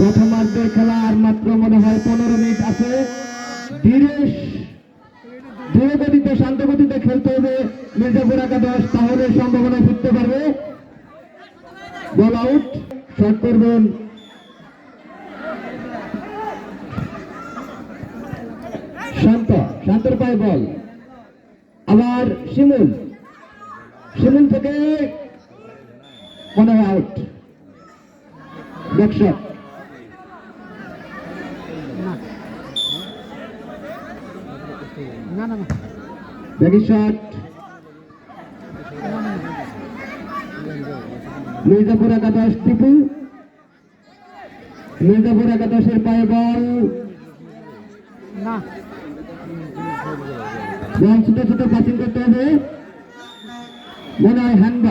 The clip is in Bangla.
প্রথমার্ধের খেলা আর মাত্র মনে হয় পনেরো মিনিট আছে। ধীরে ধীরগতিতে শান্ত গতিতে খেলতে হবে মির্জাপুর একাদশ, তাহলে সম্ভাবনা ফিরতে পারবে। বল আউট শট করবেন। শান্ত, শান্তর পায়ে বল আবার শিমুল। শিমুল থেকে মনে হয় আউট ব্যাকশট ব্যাকি শট মির্জাপুর একাদশ টিপু। মির্জাপুর একাদশের পায়ে বল। বল ছোট ছোট পাসিং করতে হবে। মনে হয় হ্যান্ডবল